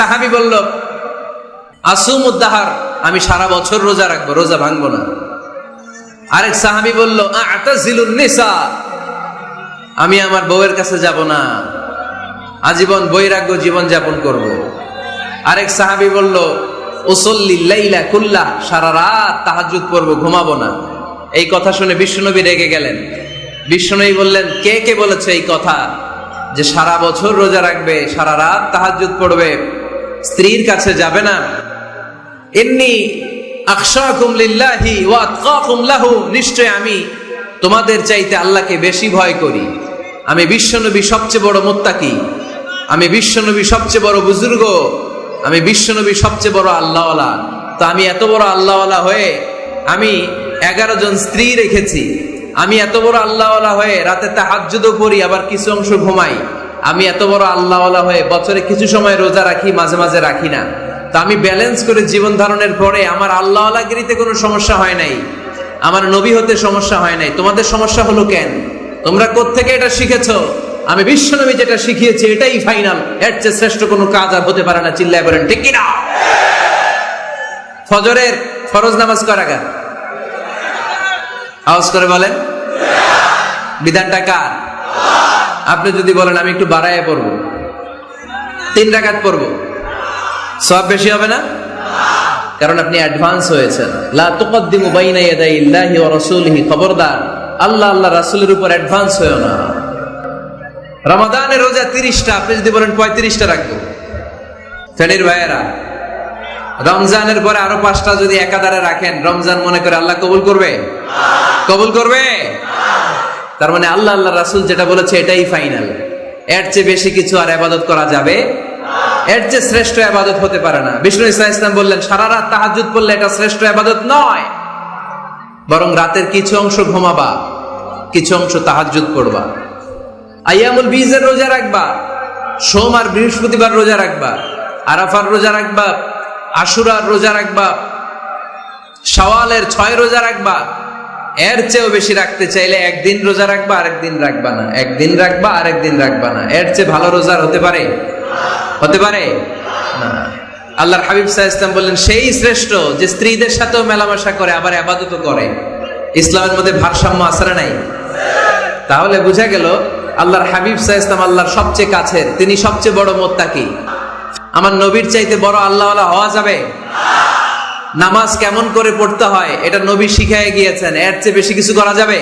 সাহাবি বলল আসুম উদ্দাহার আমি সারা বছর রোজা রাখব, রোজা ভাঙবো না। আরেক সাহাবি বলল নিসা, আমি আমার বউয়ের কাছে যাব না। আজীবন বৈরাগ্য জীবন যাপন করব। আরেক সাহাবি বলল ওসল্লি লাইলা কুল্লা, সারা রাত তাহাজুদ পড়ব, ঘুমাবো না। এই কথা শুনে বিশ্বনবী রেগে গেলেন। বিশ্বনবী বললেন, কে কে বলেছে এই কথা? যে সারা বছর রোজা রাখবে, সারা রাত তাহাজুদ পড়বে স্ত্রীর কাছে যাবে না। এমনি নিশ্চয় আমি তোমাদের চাইতে আল্লাহকে বেশি ভয় করি। আমি বিশ্বনবী সবচেয়ে বড় মোত্তাকি। আমি বিশ্বনবী সবচেয়ে বড় বুজুর্গ। আমি বিশ্বনবী সবচেয়ে বড় আল্লাহওয়ালা। তো আমি এত বড় আল্লাহওয়ালা হয়ে আমি এগারো জন স্ত্রী রেখেছি। আমি এত বড় আল্লাহওয়ালা হয়ে রাতে তাহাজ্জুদও করি আবার কিছু অংশ ঘুমাই। আমি এত বড় আল্লাহওয়ালা হয়ে বছরে কিছু সময় রোজা রাখি, মাঝে মাঝে রাখি না। তা আমি ব্যালেন্স করে জীবন ধারণের পরে আমার আল্লাহওয়ালাগিরিতে কোনো সমস্যা হয় নাই। আমার নবী হতে সমস্যা হয় নাই। তোমাদের সমস্যা হলো কেন? তোমরা কোত্থেকে এটা শিখেছো? আমি বিশ্বনবী যেটা শিখিয়েছি, এটাই ফাইনাল এর চেয়ে শ্রেষ্ঠ কোনো কাজ আর হতে পারে না, চিল্লায় বলেন, ঠিক কিনা? ফজরের ফরজ নামাজ করা গান আওয়াজ করে বলেন। বিধানটা কার? আপনি যদি বলেন, আমি একটু বাড়াইয়া পড়ব। তিন রাকাত পড়ব। সব বেশি হবে না? কারণ আপনি অ্যাডভান্স হয়েছেন। লা তুকদ্দিমু বাইনা ইয়াদাই ইল্লাহি ওয়া রাসূলিহি, খবরদার। আল্লাহ আল্লাহ, রাসূলের উপর অ্যাডভান্স হয়েও না। রমাদানের রোজা 30টা আপনি যদি বলেন 35টা রাখব। ফেনীর ভাইয়েরা, রমজানের পরে আরও পাঁচটা যদি একাধারে রাখেন, রমজান মনে করে আল্লাহ কবুল করবে? কবুল করবে? তার মানে আল্লাহ আল্লাহ রাসুল যেটা বলেছে এটাই ফাইনাল এর চেয়ে বেশি কিছু আর আবাদত করা যাবে? এর চেয়ে শ্রেষ্ঠ আবাদত হতে পারে না। বিষ্ণু ইসলাম ইসলাম বললেন, সারা রাত তাহাজুদ পড়লে এটা শ্রেষ্ঠ আবাদত নয়। বরং রাতের কিছু অংশ ঘুমাবা, কিছু অংশ তাহাজুদ করবা আইয়ামুল বীজের রোজা রাখবা, সোম আর বৃহস্পতিবার রোজা রাখবা, আরাফার রোজা রাখবা, আশুরার রোজা রাখবা সওয়ালের ছয় রোজা রাখবা এর চেয়েও বেশি রাখতে চাইলে একদিন রোজা রাখবা, আরেকদিন রাখবা না। একদিন রাখবা, আরেকদিন রাখবা না। এর চেয়ে ভালো রোজার হতে পারে? হতে পারে? না। আল্লাহর হাবিব সাহা ইসলাম বললেন, সেই শ্রেষ্ঠ যে স্ত্রীদের সাথেও মেলামেশা করে, আবার আবাদতও করে। ইসলামের মধ্যে ভারসাম্য আসরে নাই? তাহলে বুঝা গেল, আল্লাহর হাবিব সাহা ইসলাম আল্লাহর সবচেয়ে কাছের, তিনি সবচেয়ে বড় মোত্তাকি। আমার নবীর চাইতে বড় আল্লাহওয়ালা হওয়া যাবে? নামাজ কেমন করে পড়তে হয়, এটা নবী শিখায় গিয়েছেন। এর চেয়ে বেশি কিছু করা যাবে?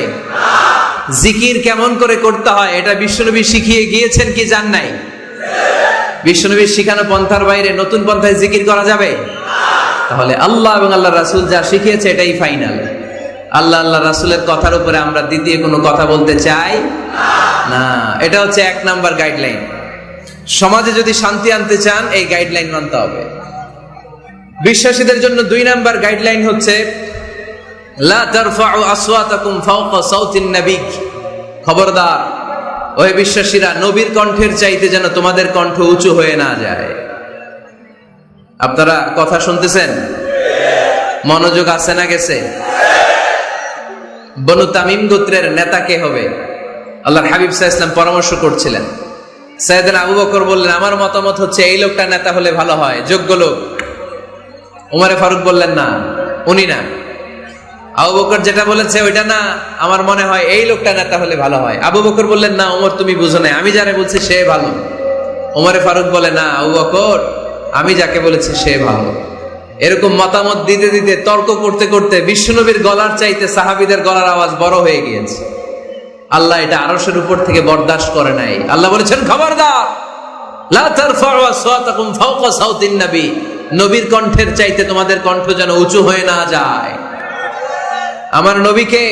জিকির কেমন করে করতে হয়, এটা বিশ্বনবী শিখিয়ে গিয়েছেন কি জান নাই? বিশ্বনবীর শিখানো পন্থার বাইরে নতুন পন্থায় জিকির করা যাবে? তাহলে আল্লাহ এবং আল্লাহ রাসুল যা শিখিয়েছে, এটাই ফাইনাল। আল্লাহ আল্লাহ রাসুলের কথার উপরে আমরা দ্বিতীয় কোনো কথা বলতে চাই না। এটা হচ্ছে এক নাম্বার গাইডলাইন সমাজে যদি শান্তি আনতে চান, এই গাইডলাইন মানতে হবে। বিশ্বাসীদের জন্য দুই নাম্বার গাইডলাইন হচ্ছে খবরদার ওই বিশ্বাসীরা, নবীর কণ্ঠের চাইতে যেন তোমাদের কণ্ঠ উঁচু হয়ে না যায়। আপনারা কথা শুনতেছেন? মনোযোগ আছে না গেছে? বনু তামিম গোত্রের নেতা কে হবে? আল্লাহর হাবিব সাহা ইসলাম পরামর্শ করছিলেন। সাইদিন আবু বকর বললেন, আমার মতামত হচ্ছে, এই লোকটা নেতা হলে ভালো হয়, যোগ্য লোক। উমারে ফারুক বললেন, না, উনি না। আবু বকর যেটা বলেছে, ওইটা না। আমার মনে হয় এই লোকটা না, তাহলে ভালো হয়। আবু বকর বললেন, না ওমর তুমি বুঝো না আমি যারা বলছি, সে ভালো। ওমরে ফারুক বলে, না, আবু বকর, আমি যাকে বলেছি, সে ভালো। এরকম মতামত দিতে দিতে, তর্ক করতে করতে বিশ্বনবীর গলার চাইতে সাহাবিদের গলার আওয়াজ বড় হয়ে গিয়েছে। আল্লাহ এটা আরসের উপর থেকে বরদাস্ত করে নাই। আল্লাহ বলেছেন, খবরদার নবীর কণ্ঠের চাইতে তোমাদের কণ্ঠ যেন উঁচু হয়ে না যায়। আমার নবীকে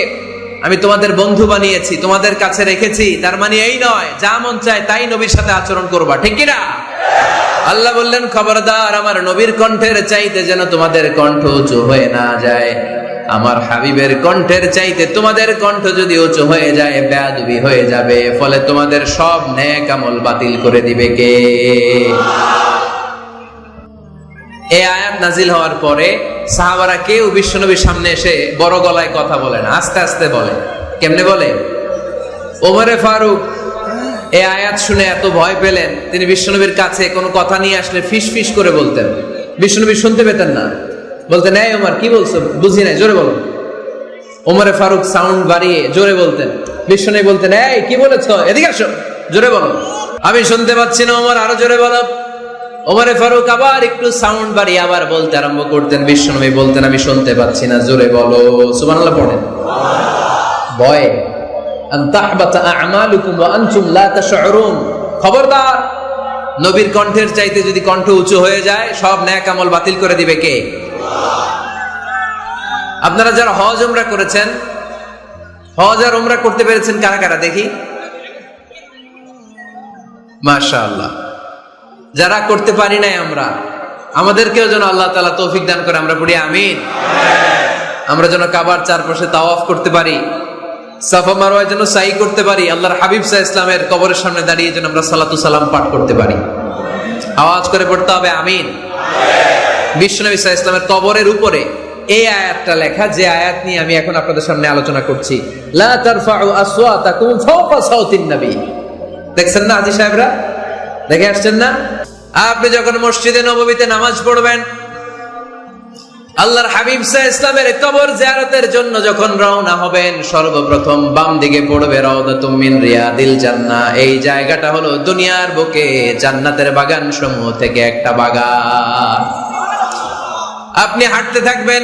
আমি তোমাদের বন্ধু বানিয়েছি, তোমাদের কাছে রেখেছি। তার মানে এই নয়, যা মন চায় তাই নবীর সাথে আচরণ করবা, ঠিক কিনা আল্লাহ বললেন, খবরদার, আমার নবীর কণ্ঠের চাইতে যেন তোমাদের কণ্ঠ উঁচু হয়ে না যায়। আমার হাবিবের কণ্ঠের চাইতে তোমাদের কণ্ঠ যদি উঁচু হয়ে যায়, বেয়াদবি হয়ে যাবে। ফলে তোমাদের সব ন্যাক আমল বাতিল করে দিবে কে? এই আয়াত নাজিল হওয়ার পরে সাহাবারা কেউ বিশ্বনবীর সামনে এসে বড় গলায় কথা বলে না, আস্তে আস্তে বলে। কেমনে বলে? ওমরে ফারুক, এই আয়াত শুনে এত ভয় পেলেন, তিনি বিশ্বনবীর কাছে কোনো কথা নিয়ে আসলে ফিস ফিস করে বলতেন। বিশ্বনবী শুনতে পেতেন না। বলতেন, এই ওমর, কি বলছো? বুঝি নাই, জোরে বলো। ওমরে ফারুক সাউন্ড বাড়িয়ে জোরে বলতেন। বিশ্বনবী বলতেন, এই, কি বলেছ? এদিকে আসো, জোরে বলো। আমি শুনতে পাচ্ছি না, ওমর, আরও জোরে বলো। ওমরে ফারুক আবার একটু সাউন্ড বাড়িয়ে আবার বলতে আরম্ভ করতেন, বিশ্বনবী বলতেন, আমি শুনতে পাচ্ছি না, জোরে বলো। সুবহানাল্লাহ পড়েন। ভয় খবরদার, নবীর কণ্ঠের চাইতে যদি কণ্ঠ উঁচু হয়ে যায়, সব ন্যাক আমল বাতিল করে দিবে কে? আপনারা যারা হজ উমরা করেছেন, হজ আর উমরা করতে পেরেছেন কারা কারা? দেখি। মাশাআল্লাহ। যারা করতে পারি নাই আমরা, আমাদেরকেও যেন আল্লাহ তালা তৌফিক দান করে, আমরা পড়ি আমিন। আমরা যেন কাবার চারপাশে তাওয়াফ করতে পারি, সাফা মারোয়ার যেন সাই করতে পারি, আল্লাহর হাবিব সাহ ইসলামের কবরের সামনে দাঁড়িয়ে যেন আমরা সালাতু সালাম পাঠ করতে পারি। আওয়াজ করে পড়তে হবে, আমিন। বিশ্বনবী সাহ ইসলামের কবরের উপরে এই আয়াতটা লেখা, যে আয়াত নিয়ে আমি এখন আপনাদের সামনে আলোচনা করছি। দেখছেন না আজি সাহেবরা? দেখে আসছেন না? আপনি যখন মসজিদে নববীতে নামাজ পড়বেন, আল্লাহর হাবিব সাহ ইসলামের কবর জিয়ারতের জন্য যখন রওনা হবেন, সর্বপ্রথম বাম দিকে পড়বে রিয়াদিল জান্নাহ। এই জায়গাটা হলো দুনিয়ার বুকে জান্নাতের বাগান সমূহ থেকে একটা বাগান। আপনি হাঁটতে থাকবেন,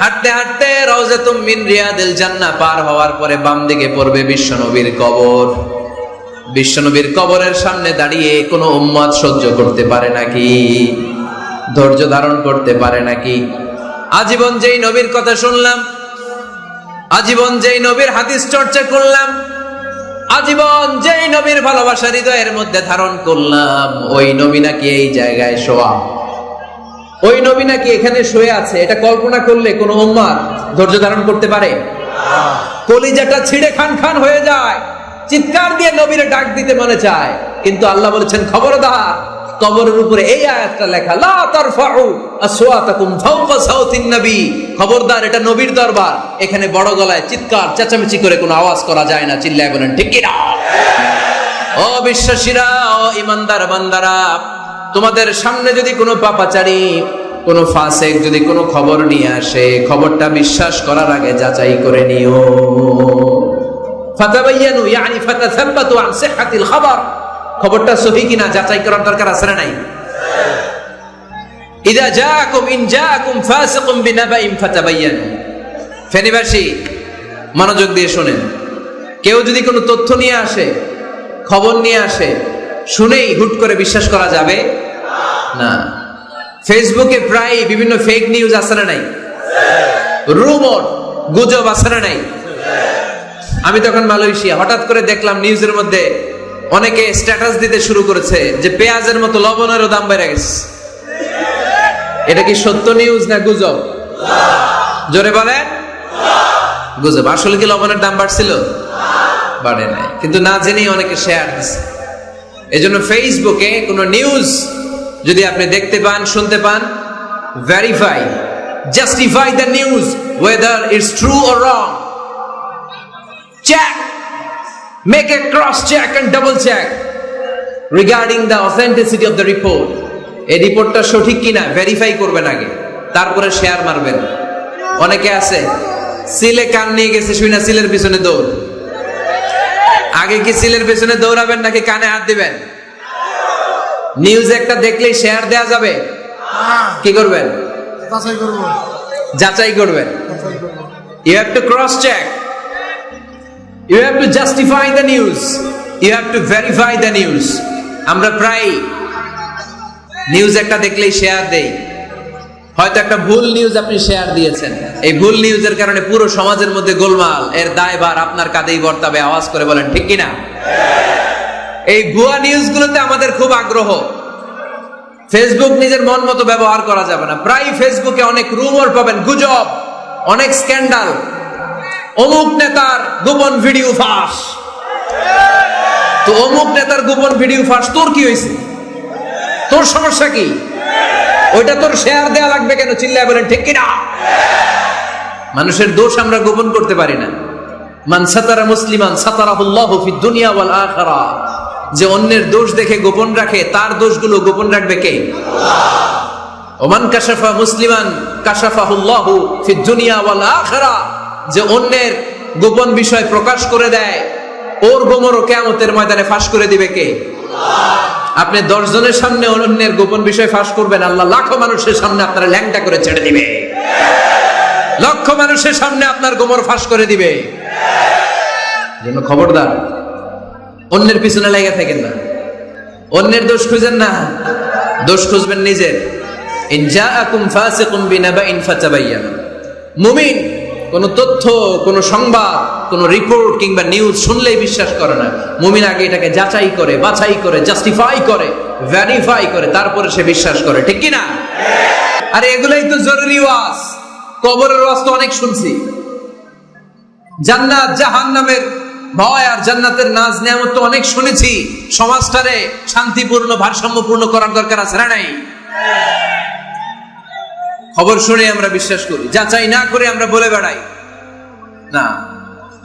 হাঁটতে হাঁটতে রওজাতুম মিন রিয়াদিল জান্নাহ পার হওয়ার পরে বাম দিকে পড়বে বিশ্বনবীর কবর। বিশ্বনবীর কবরের সামনে দাঁড়িয়ে কোনো উম্মত সহ্য করতে পারে নাকি? ধৈর্য ধারণ করতে পারে নাকি? আজীবন যেই নবীর কথা শুনলাম, আজীবন যেই নবীর হাদিস চর্চা করলাম, আজীবন যেই নবীর ভালোবাসা হৃদয়ের মধ্যে ধারণ করলাম, ওই নবী নাকি এই জায়গায় শোয়া? ওই নবী নাকি এখানে শুয়ে আছে? এটা কল্পনা করলে কোনো উম্মার ধৈর্য ধারণ করতে পারে? কলিজাটা ছিঁড়ে খান খান হয়ে যায়। চিৎকার দিয়ে নবীর ডাক দিতে মনে চায়। কিন্তু আল্লাহ বলেছেন, খবরদার, কবরের উপরে এই আয়াতটা লেখা, লা তারফাউ আসওয়াতাকুম ফাওকা সাউতিন নবী। খবরদার, এটা নবীর দরবার। এখানে বড় গলায় চিৎকার, চেঁচামেচি করে কোনো আওয়াজ করা যায় না। চিল্লায় বলেন, ঠিক কি না ও বিশ্বাসীরা, ও ইমানদার বান্দারা, তোমাদের সামনে যদি কোনো পাপাচারী, কোনো ফাসেক যদি কোনো খবর নিয়ে আসে, খবরটা বিশ্বাস করার আগে যাচাই করে নিও। ফাতাবাইয়ানু, ইয়ানি ফাতাসাব্বাতু আন সিহহাতিল খবর। খবরটা সহি কিনা, যাচাই করার দরকার আছে না নাই? ইদা জাআকুম, ইন জাআকুম ফাসিকুম বিনাবাইন ফাতাবাইয়ানু। ফেনীবাসী, মনোযোগ দিয়ে শুনেন। কেউ যদি কোনো তথ্য নিয়ে আসে, খবর নিয়ে আসে, শুনেই হুট করে বিশ্বাস করা যাবে না। ফেসবুকে প্রায় বিভিন্ন ফেক নিউজ আছে না নাই? রুমর গুজব আছে না নাই? আমি তখন মালয়েশিয়া, হঠাৎ করে দেখলাম নিউজের মধ্যে অনেকে স্ট্যাটাস দিতে শুরু করেছে যে পেঁয়াজের মতো লবণেরও দাম বেড়ে গেছে। এটা কি সত্য নিউজ না গুজব? জোরে বলেন। গুজব। আসলে কি লবণের দাম বাড়ছিল? বাড়ে নাই। কিন্তু না জেনেই অনেকে শেয়ার দিচ্ছে এই জন্য ফেসবুকে কোনো নিউজ যদি আপনি দেখতে পান, শুনতে পান verify justify the news whether it's true or wrong check. Make a cross check and double check. Regarding the authenticity of the report এই রিপোর্টটা সঠিক কিনা ভেরিফাই করবেন আগে তারপরে শেয়ার মারবেন। অনেকে আছে সিলে কান নিয়ে গেছে শুই না সিলের পিছনে দৌড়। আগে কি সিলের পিছনে দৌড়াবেন নাকি কানে হাত দিবেন? নিউজ একটা দেখলেই শেয়ার দেয়া যাবে। কি করবেন? যাচাই করব। যাচাই করবেন। You have to cross check you have to justify the news you have to verify the news আমরা প্রায় নিউজ একটা দেখলেই শেয়ার দেই। হয়তো একটা ভুল নিউজ আপনি শেয়ার দিয়েছেন। এই ভুল নিউজের কারণে পুরো সমাজের মধ্যে গোলমাল, এর দায়ভার আপনার কাঁধেই বর্তাবে, আওয়াজ করে বলেন, ঠিক কিনা? এই ভুয়া নিউজগুলোতে আমাদের খুব আগ্রহ। ফেসবুক নিজের মন মতো ব্যবহার করা যাবে না। প্রায় ফেসবুকে অনেক রুমর পাবেন, গুজব, অনেক স্ক্যান্ডাল অমুক নেতার গোপন ভিডিও ফাঁস। তো অমুক নেতার গোপন ভিডিও ফাঁস, তোর কি হয়েছে? তোর সমস্যা কি? ওইটা তোর শেয়ার দেয়া লাগবে কেন? চিল্লায় বলেন, ঠিক কিনা? মানুষের দোষ আমরা গোপন করতে পারি না। মান সাতারা মুসলিমান সাতারা সাতারাহুল্লাহু ফিদ দুনিয়া ওয়াল আখিরা। যে অন্যের দোষ দেখে গোপন রাখে, তার দোষগুলো গোপন রাখবে কে? ওমান কাশাফা মুসলিমান কাশাফাহুল্লাহু ফিদ দুনিয়া ওয়াল আখিরা। যে অন্যের গোপন বিষয় প্রকাশ করে দেয়, ওর গোমরও কিয়ামতের ময়দানে ফাঁস করে দিবে কে? আপনি দশ জনের সামনে অন্যের গোপন বিষয় ফাঁস করবেন, আল্লাহ লাখো মানুষের সামনে আপনারা ল্যাংটা করে ছেড়ে দিবে। লক্ষ মানুষের সামনে আপনার গোমর ফাঁস করে দিবে। জন্য খবরদার, অন্যের পিছনে লেগে থাকেন না। অন্যের দোষ খুঁজেন না, দোষ খুঁজবেন নিজের। ইন জাআকুম ফাসিকুম বিনাবাইন ফাতাবায়ান মুমিন কোন তথ্য, কোন সংবাদ, কোনো রিপোর্ট কিংবা নিউজ শুনলেই বিশ্বাস করে না। মুমিন আগে এটাকে যাচাই করে, বাছাই করে জাস্টিফাই করে ভ্যারিফাই করে, তারপরে সে বিশ্বাস করে। ঠিক কি না আরে এগুলাই তো জরুরি ওয়াজ। কবরের ওয়াজ তো অনেক শুনছি। জান্নাত জাহান্নামের ভয় আর জান্নাতের নাজ নিয়ামত তো অনেক শুনেছি। সমাজটারে শান্তিপূর্ণ, ভারসাম্যপূর্ণ করার দরকার আছে না নাই? খবর শুনে আমরা বিশ্বাস করি যাচাই না করে আমরা বলে বেড়াই না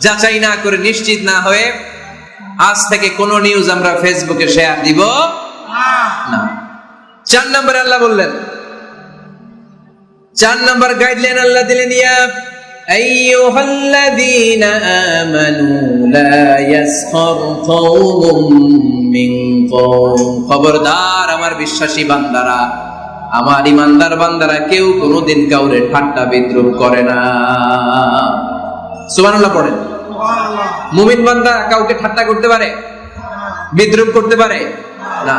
যাচাই না করে নিশ্চিত না হয়ে আজ থেকে কোন নিউজ আমরা ফেসবুকে শেয়ার দিব না চার নম্বরে আল্লাহ বললেন চার নম্বর গাইডলাইন আল্লাহ দিলেন ইয়া أيها الذين آمنوا لا يسخر قوم من قوم খবরদার আমার বিশ্বাসী বান্দারা আমার ইমানদার বান্দারা কেউ কোনোদিন কাউরে ঠাট্টা বিদ্রুপ করে না। সুবহানাল্লাহ পড়েন। মুমিন বান্দা কাউকে ঠাট্টা করতে পারে? বিদ্রুপ করতে পারে? না।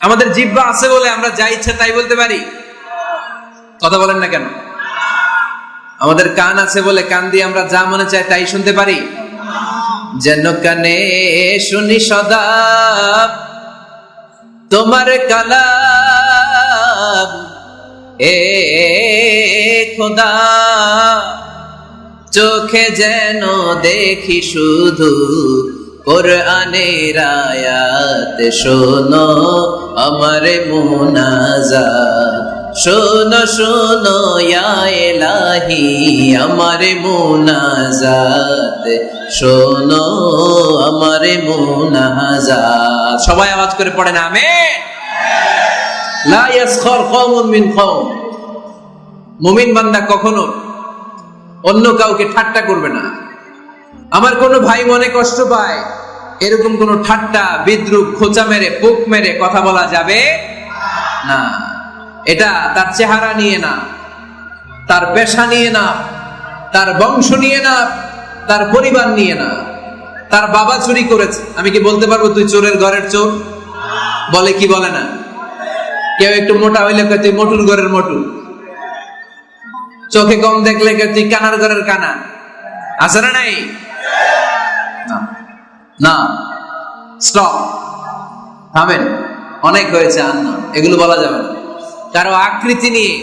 আমাদের জিব্বা আছে বলে আমরা যা ইচ্ছা তাই বলতে পারি। কথা বলেন না কেন? আমাদের কান আছে বলে কান দিয়ে আমরা যা মনে চাই তাই শুনতে পারি? যেন কানে শুনি সদা তোমার কালাম এ খোদা চোখে যেন দেখি শুধু কোরআনের আয়াত শোনো আমার মুনাজাত। শোনো শোনো এলাহি আমার মুনাজাত। শোনো, আমার মুনাজাত। সবাই আওয়াজ করে পড়ে না আমেন। লা ইয়াসখর কওমুন মিন কওম। মুমিন বান্দা কখনো অন্য কাউকে ঠাট্টা করবে না। আমার কোনো ভাই মনে কষ্ট পায়, এরকম কোনো ঠাট্টা, বিদ্রুপ, খোঁচা মেরে, পোক মেরে কথা বলা যাবে না। এটা তার চেহারা নিয়ে না, তার পেশা নিয়ে না, তার বংশ নিয়ে না, তার পরিবার নিয়ে না। তার বাবা চুরি করেছে। আমি কি বলতে পারব তুই চোরের ঘরের চোর? বলে কি বলে না? কেউ একটু মোটা হইলে কয় তুই মোটুর ঘরের মোটু চোখে কম দেখলে কয় তুই কানার ঘরের কানা। আছে না নাই? না। স্টপ থামেন। অনেক হয়েছে আর না এগুলো বলা যাবে না। কারও আকৃতি নিয়ে,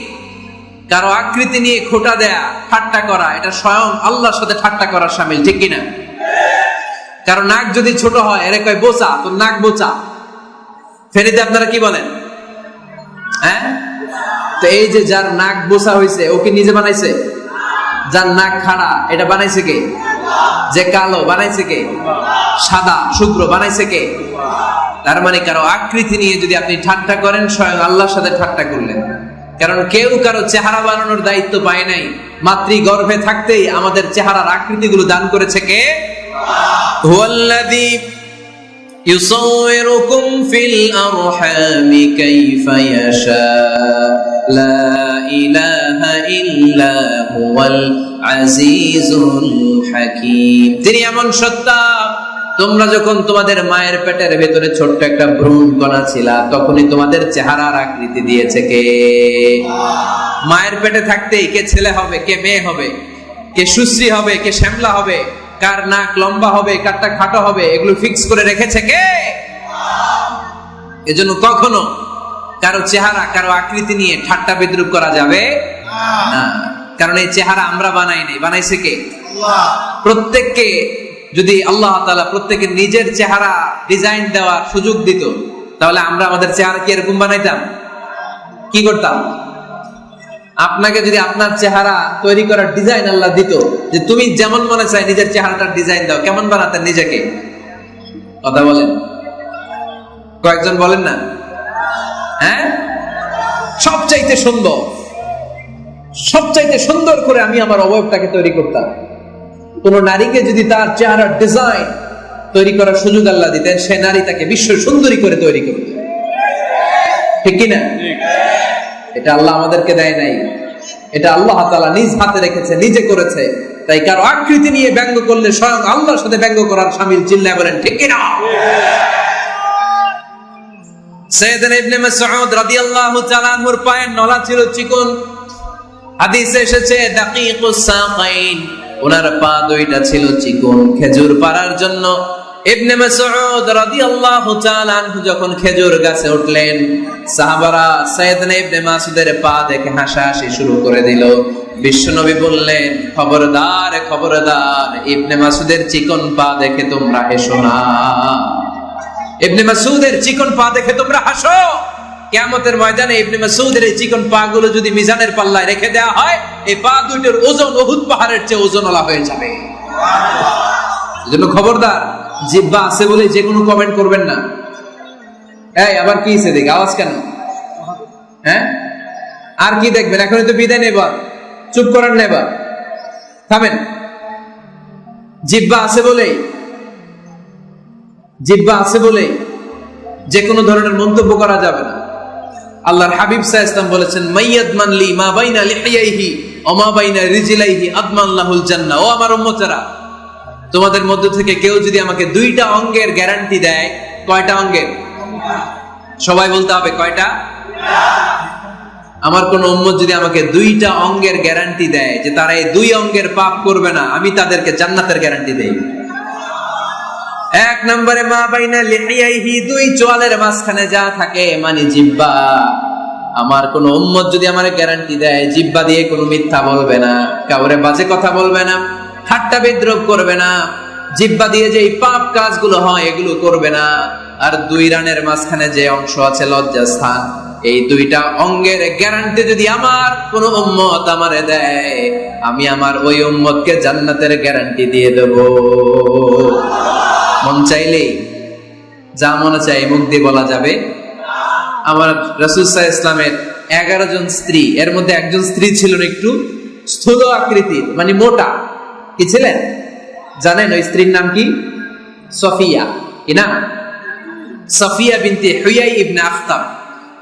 কারও আকৃতি নিয়ে খোটা দেয়া, ঠাট্টা করা, এটা স্বয়ং আল্লাহর সাথে ঠাট্টা করার সামিল, ঠিক কিনা? কারও নাক যদি ছোট হয়, এর কয়, বোচা, তোর নাক বোচা। ফেরিতে আপনারা কি বলেন? হ্যাঁ? তো এই যে যার নাক বোসা হয়েছে ও কি নিজে বানাইছে? যার নাক খাড়া, এটা বানাইছে কে? যে কালো, বানাইছে কে? সাদা শুক্র বানাইছে কে? তার মানে কারো আকৃতি নিয়ে যদি আপনি ঠাট্টা করেন স্বয়ং আল্লাহর সাথে ঠাট্টা করলেন কারণ কেউ কারো চেহারা বানানোর দায়িত্ব পায় নাই মাতৃ গর্ভে থাকতেই আমাদের চেহারার আকৃতিগুলো দান করেছে কে হুয়াল্লাযী يصوركم في الأرحام كيف يشاء لا إله إلا هو العزيز الحكيم তিনি এমন সত্তা তোমরা যখন তোমাদের মায়ের পেটের ভেতরে ছোট্ট একটা ভ্রূণ কণা ছিলা তখনই তোমাদের চেহারার আকৃতি দিয়েছে কে? মায়ের পেটে থাকতেই কে ছেলে হবে কে মেয়ে হবে কে সুশ্রী হবে কে শ্যামলা হবে কার নাক লম্বা হবে কারটা খাটো হবে এগুলো ফিক্স করে রেখেছে কে? এজন্য কখনো কারও চেহারা কারও আকৃতি নিয়ে ঠাট্টা বিদ্রুপ করা যাবে না। কারণ এই চেহারা আমরা বানাই নাই। বানাইছে কে? প্রত্যেককে যদি আল্লাহ তাআলা প্রত্যেকের নিজের চেহারা ডিজাইন দেওয়ার সুযোগ দিত, তাহলে আমরা আমাদের চেহারা কি এরকম বানাইতাম? কি করতাম? আপনাকে যদি আপনার চেহারা তৈরি করার ডিজাইন আল্লাহ দিত, যে তুমি যেমন মনে চাই নিজের চেহারাটার ডিজাইন দাও, কেমন বানাতেন নিজেকে? কথা বলেন। কয়েকজন বলেন না? হ্যাঁ? সবচাইতে সুন্দর সবচাইতে সুন্দর করে আমি আমার অবয়বটাকে তৈরি করতাম। কোন নারীকে যদি তার চেহারার ডিজাইন তৈরি করার সুযোগ আল্লাহ দিতেন, সে নারী তাকে বিশ্ব সুন্দরী করে তৈরি করত। ঠিক কিনা এটা আল্লাহ আমাদেরকে দেয় নাই। এটা আল্লাহ তাআলা নিজ হাতে রেখেছে, নিজে করেছে। তাই কারও আকৃতি নিয়ে ব্যঙ্গ করলে স্বয়ং আল্লাহর সাথে ব্যঙ্গ করার শামিল চিল্লায় বলেন, ঠিক কিনা সৈয়দনা ইবনে মাসউদ রাদিয়াল্লাহু তাআলা আনহুর পায়ের নলা ছিল চিকন। হাদিসে এসেছে, দাকিকুস সাকাইন। ওনার পা দুইটা ছিল চিকন খেজুর পাড়ার জন্য। ইবনে মাসউদ রাদিয়াল্লাহু তাআলা আনহু যখন খেজুর গাছে উঠলেন, সাহাবারা সাইয়েদনা ইবনে মাসউদের পা দেখে হাসাহাসি শুরু করে দিল। বিশ্বনবী বললেন, খবরদার খবরদার, ইবনে মাসউদের চিকন পা দেখে তোমরা হেসো না। ইবনে মাসউদের চিকন পা দেখে তোমরা হাসো। কিয়ামতের ময়দানে ইবনে মাসউদের এই চিকন পা গুলো যদি মিজানের পাল্লায় রেখে দেওয়া হয়, এই পা দুইটার ওজন উহুদ পাহাড়ের চেয়ে ওজনওয়ালা হয়ে যাবে। এজন্য খবরদার, জিব্বা আছে বলে যে কোনো কমেন্ট করবেন না। এই, আবার কি হয়েছে দেখি, আওয়াজ কেন? হ্যাঁ? আর কি দেখবেন? এখনই তো বিদায় নেবার চুপ করেন না এবার। থামেন। জিব্বা আছে বলেই, জিব্বা আছে বলে যে কোনো ধরনের মন্তব্য করা যাবে না। আল্লাহর হাবিব সাহ ইসলাম বলেছেন, মাইয়াদ মানলি মা বাইনা লিহিয়াইহি অমা বাইনা রিজিলাইহি, আদমান লাহুল জান্নাহ। ও আমার উম্মতেরা, তোমাদের মধ্য থেকে কেউ যদি আমাকে দুইটা অঙ্গের গ্যারান্টি দেয়, কয়টা অঙ্গের? সবাই বলতে হবে, কয়টা? আমার কোন উম্মত যদি আমাকে দুইটা অঙ্গের গ্যারান্টি দেয় যে তারা এই দুই অঙ্গের পাপ করবে না, আমি তাদেরকে জান্নাতের গ্যারান্টি দেই। এক নম্বরে মা বাইনা লিহিয়াইহি, দুই চোয়ালের মাঝখানে যা থাকে মানে জিব্বা। আমার কোন উম্মত যদি আমার গ্যারান্টি দেয়, জিব্বা দিয়ে কোনো মিথ্যা বলবে না, কাউরে বাজে কথা বলবে না, ঠাট্টা বিদ্রোহ করবে না, জিব্বা দিয়ে যে পাপ কাজগুলো হয় এগুলো করবে না, আর দুই রানের মাঝখানে যে অংশ আছে লজ্জাস্থান, এই দুইটা অঙ্গের গ্যারান্টি যদি আমার কোন উম্মত আমারে দেয় আমি আমার ওই উম্মতকে জান্নাতের গ্যারান্টি দিয়ে দেবো। মন চাইলেই যা মনে চাই মুখ দিয়ে বলা যাবে। আমার রাসুসাহ ইসলামের এগারো জন স্ত্রী, এর মধ্যে একজন স্ত্রী ছিলেন একটু স্থূল আকৃতির মানে মোটা। কি ছিলেন? জানেন ওই স্ত্রীর নাম কি? সফিয়া। কি না সফিয়া বিনতে হুয়াই ইবনে আখতাব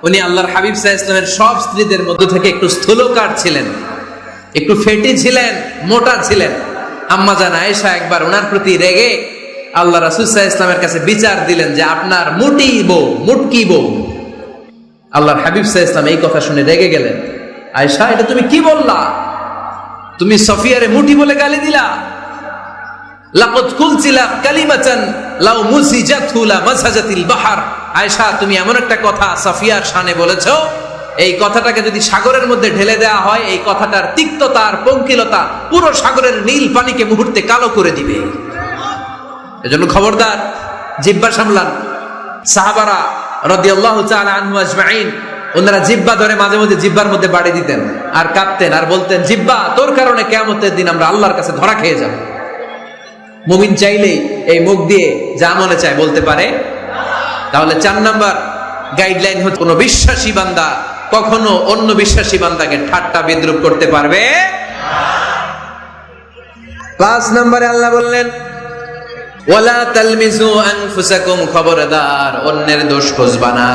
উনি আল্লাহর হাবিব সাহ ইসলামের সব স্ত্রীদের মধ্য থেকে একটু স্থূলকার ছিলেন। একটু ফেটি ছিলেন, মোটা ছিলেন। আম্মা জান আয়েশা একবার ওনার প্রতি রেগে আল্লাহ রাসুসাহ ইসলামের কাছে বিচার দিলেন যে আপনার মুটি বউ, মুটকি বউ। আল্লাহর হাবিব সাহ ইসলাম এই কথা শুনে রেগে গেলেন। আয়েশা, এটা তুমি কি বললা? তুমি সফিয়ারে মুটি বলে গালি দিলা। লাকত কুলছিলা কালিমাতান লাউ মুসিজাতহু লা মাসাজাতিল বাহার। আয়েশা, তুমি এমন একটা কথা সফিয়ার শানে বলেছ এই কথাটাকে যদি সাগরের মধ্যে ঢেলে দেওয়া হয়, এই কথাটার তিক্ততা আর পঙ্কিলতা পুরো সাগরের নীল পানিকে মুহূর্তে কালো করে দিবে। এজন্য খবরদার জিব্বা সামলান। সাহাবারা তাআলা আনহু আজমাইন, ওনারা জিব্বা ধরে মাঝে মাঝে জিব্বার মধ্যে বাড়ি দিতেন আর কাঁদতেন আর বলতেন, জিব্বা, তোর কারণে কিয়ামতের দিন আমরা আল্লাহর কাছে ধরা খেয়ে যাব। মুমিন চাইলেই এই মুখ দিয়ে যা মনে চায় বলতে পারে। তাহলে চার নাম্বার গাইডলাইন হচ্ছে, কোনো বিশ্বাসী বান্দা কখনো অন্য বিশ্বাসী বান্দাকে ঠাট্টা বিদ্রুপ করতে পারবে? পাঁচ নম্বরে আল্লাহ বললেন, ওয়ালা তালমিজু আনফুসাকুম খবরদার, অন্যের দোষ খুঁজবা না।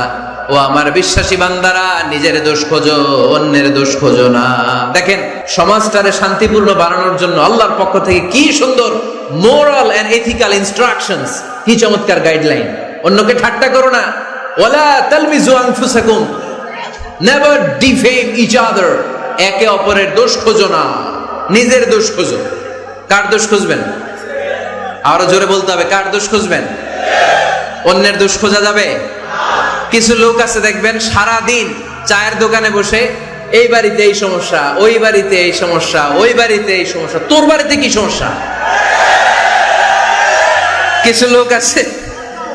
ও আমার বিশ্বাসী বান্দারা, নিজের দোষ খোঁজো, অন্যের দোষ খোঁজো না। দেখেন, সমাজটারে শান্তিপূর্ণ বানানোর জন্য আল্লাহর পক্ষ থেকে কি সুন্দর মোরাল এন্ড এথিক্যাল ইনস্ট্রাকশনস কি চমৎকার গাইডলাইন অন্যকে ঠাট্টা করো না। ওয়ালা তালমিজু আনফুসাকুম নেভার ডিফেম ইচ আদার একে অপরের দোষ খোঁজো না। নিজের দোষ খোঁজো। কার দোষ খুঁজবেন? আরও জোরে বলতে হবে, কার দোষ খুঁজবেন? অন্যের দোষ খোঁজা যাবে? কিছু লোক আছে, দেখবেন সারা দিন চায়ের দোকানে বসে, এই বাড়িতে এই সমস্যা, ওই বাড়িতে এই সমস্যা, ওই বাড়িতে এই সমস্যা, তোর বাড়িতে কি সমস্যা? কিছু লোক আছে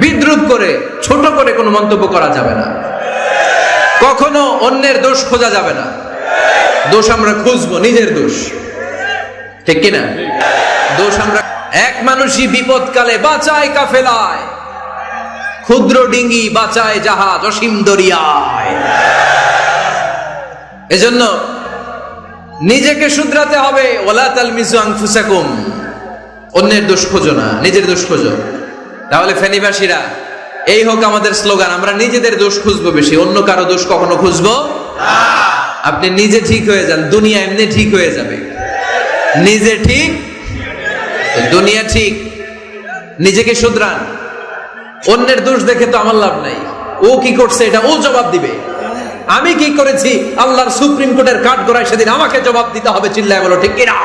বিদ্রুপ করে, ছোট করে কোনো মন্তব্য করা যাবে না। কখনো অন্যের দোষ খোঁজা যাবে না। দোষ আমরা খুঁজবো, নিজের দোষ। ঠিক কিনা? দোষ আমরা, এক মানুষই বিপদকালে বাঁচায় কাফেলায়। ক্ষুদ্র ডিঙ্গি বাঁচায় জাহাজ অসীম দরিয়ায়। এজন্য নিজেকে শুধরাতে হবে ওলা তালমিজু আনফুসাকুম। অন্যের দোষ খোঁজো না, নিজের দোষ খোঁজো। তাহলে ফেনীবাসীরা, এই হোক আমাদের স্লোগান, আমরা নিজেদের দোষ খুঁজবো বেশি, অন্য কারও দোষ কখনো খুঁজবো আপনি নিজে ঠিক হয়ে যান, দুনিয়া এমনি ঠিক হয়ে যাবে। নিজে ঠিক, দুনিয়া ঠিক, নিজেকে শুধরান। অন্যের দোষ দেখে তো আমার লাভ নাই। ও কি করছে এটা ও জবাব দিবে। আমি কি করেছি? আল্লাহর সুপ্রিম কোর্টের কাঠ গড়ায় সেদিন আমাকে জবাব দিতে হবে, চিল্লায় বলো, ঠিক কিনা?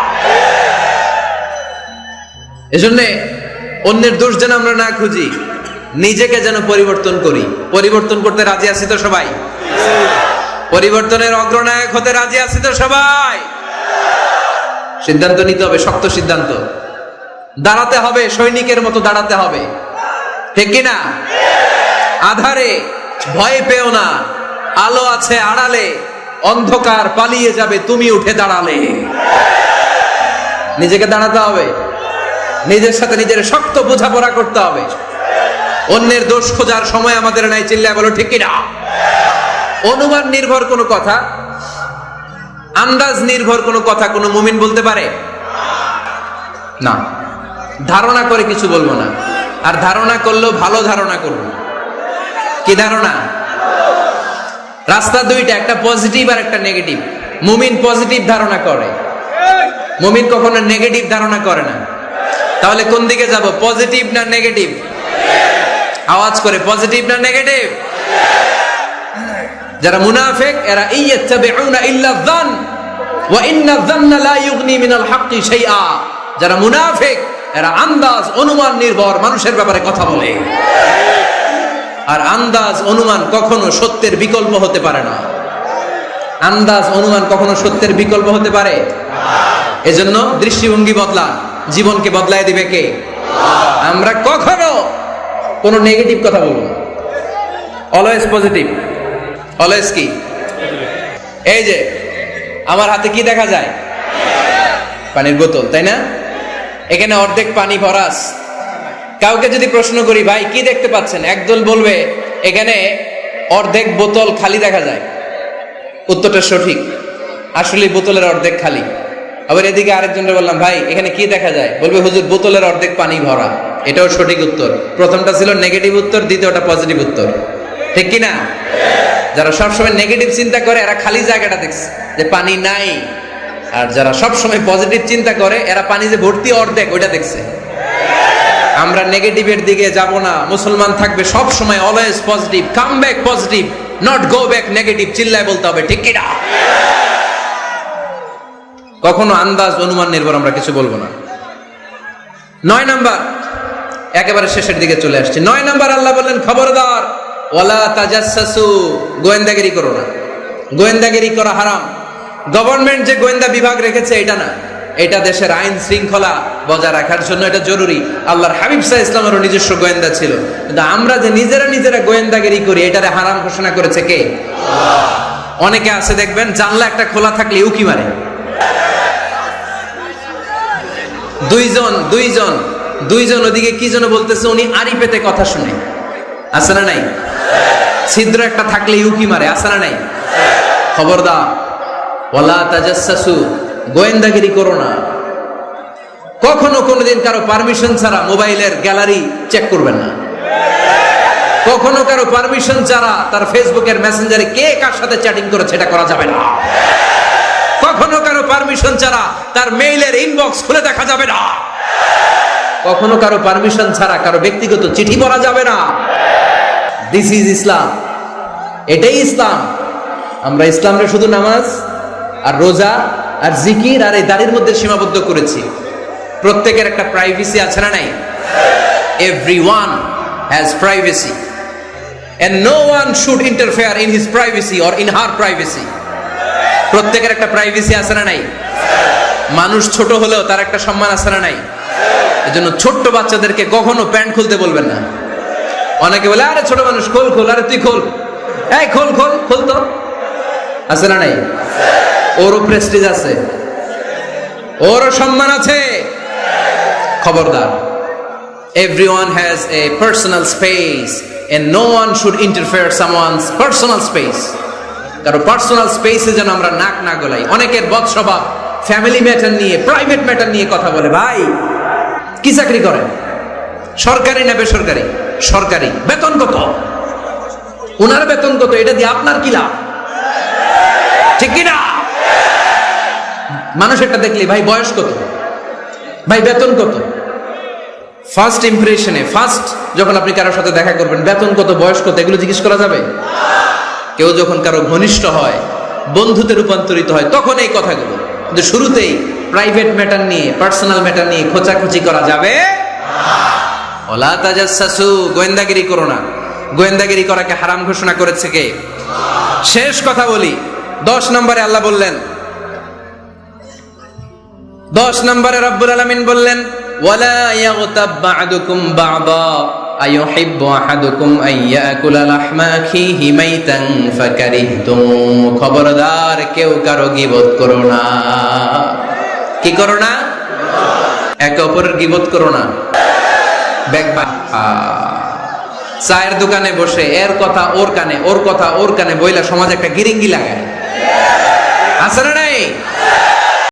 এজন্য অন্যের দোষ যেন আমরা না খুঁজি, নিজেকে যেন পরিবর্তন করি। পরিবর্তন করতে রাজি আছি তো সবাই? পরিবর্তনের অগ্রনায়ক হতে রাজি আছি তো সবাই? সিদ্ধান্ত নিতে হবে, শক্ত সিদ্ধান্ত। দাঁড়াতে হবে, সৈনিকের মতো দাঁড়াতে হবে। ঠিক কিনা? আধারে, ভয় পেও না। আলো আছে আড়ালে, অন্ধকার পালিয়ে যাবে, তুমি উঠে দাঁড়ালে। নিজেকে দাঁড়াতে হবে। নিজের সাথে নিজের শক্ত বোঝাপড়া করতে হবে। অন্যের দোষ খোঁজার সময় আমাদের নাই, চিল্লায় বলো, ঠিক কিনা? অনুমান নির্ভর কোনো কথা, আন্দাজ নির্ভর কোনো কথা কোনো মুমিন বলতে পারে? না। ধারণা করে কিছু বলব না। আর ধারণা করলেও ভালো ধারণা করব। কি ধারণা? রাস্তা দুইটা, একটা পজিটিভ আর একটা নেগেটিভ মুমিন পজিটিভ ধারণা করে। মুমিন কখনো নেগেটিভ ধারণা করে না। তাহলে কোন দিকে যাব? পজিটিভ না নেগেটিভ আওয়াজ করে পজিটিভ না নেগেটিভ যারা মুনাফিক, এরা ইয়াত্তাবিউনা ইল্লা যান, ওয়া ইন্না লা ইউগনি শাইআ। যারা মুনাফিক, এরা আন্দাজ, অনুমান নির্ভর, মানুষের ব্যাপারে কথা বলে। আর আন্দাজ, অনুমান কখনো সত্যের বিকল্প হতে পারে না। আন্দাজ, অনুমান কখনো সত্যের বিকল্প হতে পারে? এজন্য দৃষ্টিভঙ্গি বদলা জীবনকে বদলায় দিবে কে? আমরা কখনো কোনো নেগেটিভ কথা বলব অলওয়েজ পজিটিভ অলওয়েজ কি? এই যে, আমার হাতে কি দেখা যায়? পানির বোতল, তাই না? এখানে অর্ধেক পানি ভরাস। কাউকে যদি প্রশ্ন করি, ভাই, কি দেখতে পাচ্ছেন? একদল বলবে, এখানে অর্ধেক বোতল খালি দেখা যায়। উত্তরটা সঠিক। আসলে বোতলের অর্ধেক খালি। আবার এদিকে আরেকজনের বললাম, ভাই, এখানে কি দেখা যায়? বলবে, হুজুর, বোতলের অর্ধেক পানি ভরা। এটাও সঠিক উত্তর। প্রথমটা ছিল নেগেটিভ উত্তর, দ্বিতীয়টা পজিটিভ উত্তর। ঠিক কি না? যারা সবসময় নেগেটিভ চিন্তা করে, এরা খালি জায়গাটা দেখছে যে পানি নাই। আর যারা সবসময় পজিটিভ চিন্তা করে, এরা পানি যে ভর্তি অর্ধেক, ওইটা দেখছে। আমরা নেগেটিভের দিকে যাব না। মুসলমান থাকবে সব সময় always positive come back positive not go back negative চিল্লায় বলতে হবে, ঠিক কিনা কখনো আন্দাজ, অনুমান, নির্ভর আমরা কিছু বলব না। নয় নাম্বার, একেবারে শেষের দিকে চলে আসছে। নয় নাম্বার, আল্লাহ বললেন, খবরদার, ওয়ালা তাজাসসু গোয়েন্দাগিরি করো না। গোয়েন্দাগিরি করা হারাম। গভর্নমেন্ট যে গোয়েন্দা বিভাগ রেখেছে, এটা না। এটা দেশের আইন শৃঙ্খলা বজায় রাখার জন্য এটা জরুরি। আল্লাহর হাবিব সাহা ইসলামেরও নিজস্ব গোয়েন্দা ছিল। কিন্তু আমরা যে নিজেরা নিজেরা গোয়েন্দাগিরি করি, এটারে হারাম ঘোষণা করেছে কে? অনেকে আছে, দেখবেন, জানলা একটা খোলা থাকলে উকি মারে। দুইজন দুইজন দুইজন ওদিকে কি যেন বলতেছে, উনি আড়ি পেতে কথা শুনে। আছে না নাই? ছিদ্র একটা থাকলে উকি মারে, আছে না নাই? খবরদার। ওলা তাজাসসু গোয়েন্দাগিরি করো না। কখনো কোনোদিন কারও পারমিশন ছাড়া মোবাইলের গ্যালারি চেক করবেন না। কখনো কারও পারমিশন ছাড়া তার ফেসবুকের মেসেঞ্জারে কে কার সাথে চ্যাটিং করেছে, এটা করা যাবে না। পারমিশন ছাড়া তার মেইলের ইনবক্স খুলে দেখা যাবে না। কখনো কারও পারমিশন ছাড়া কারও ব্যক্তিগত চিঠি পড়া যাবে না। দিস ইজ ইসলাম এটাই ইসলাম আমরা ইসলামরে শুধু নামাজ আর রোজা আর জিকির আর এই দাড়ির মধ্যে সীমাবদ্ধ করেছি। প্রত্যেকের একটা প্রাইভেসি আছে না নাই? Every one has privacy and no one should interfere in his privacy or in her privacy প্রত্যেকের একটা প্রাইভেসি আছে না নাই? মানুষ ছোট হলেও তার একটা সম্মান আছে না নাই? এজন্য ছোট্ট বাচ্চাদেরকে কখনো প্যান্ট খুলতে বলবেন না। অনেকে বলে, আরে ছোট মানুষ, খোল খোল, আরে তুই খোল। এই, খোল খোল খোল তো। আছে না নাই? ওরও প্রেস্টিজ আছে। ওরও সম্মান আছে। খবরদার, everyone has a personal space and no one should interfere someone's personal space কারও পার্সোনাল স্পেসে যেন আমরা নাক না গলাই অনেকের বদ স্বভাব ফ্যামিলি ম্যাটার নিয়ে প্রাইভেট ম্যাটার নিয়ে কথা বলে, ভাই, কি চাকরি করেন? সরকারি না বেসরকারি? সরকারি। বেতন কত? ওনার বেতন কত? এটা দিয়ে আপনার কি লাভ? ঠিক কি না? মানুষ একটা দেখলি, ভাই, বয়স কত? ভাই, বেতন কত? ফার্স্ট ইমপ্রেশনে ফার্স্ট যখন আপনি কারোর সাথে দেখা করবেন, বেতন কত, বয়স কত, এগুলো জিজ্ঞেস করা যাবে? কেউ যখন কারও ঘনিষ্ঠ হয়, বন্ধুতে রূপান্তরিত হয়, তখন এই কথাগুলো। কিন্তু শুরুতেই প্রাইভেট ম্যাটার নিয়ে পার্সোনাল ম্যাটার নিয়ে খোঁচাখুচি করা যাবে ওলা তাজাসসু গোয়েন্দাগিরি করো না। গোয়েন্দাগিরি করাকে হারাম ঘোষণা করেছে কে? শেষ কথা বলি। দশ নম্বরে আল্লাহ বললেন, দশ নম্বরে রব্বুল আলামিন বললেন, ওয়ালা ইয়াগতাব বা'দুকুম বা'দা। আইয়ুহিব্বু আহাদুকুম আন ইয়াকুলা লাহমা আখিহি মাইতান ফাকারিহতুম খবরদার কেউ কারও গীবত করো না। কি করো না? একে অপরের গীবত করো না। দেখবা চায়ের দোকানে বসে, এর কথা ওর কানে, ওর কথা ওর কানে বইলা সমাজ একটা গিরিঙ্গি লাগায়। আছে না নাই?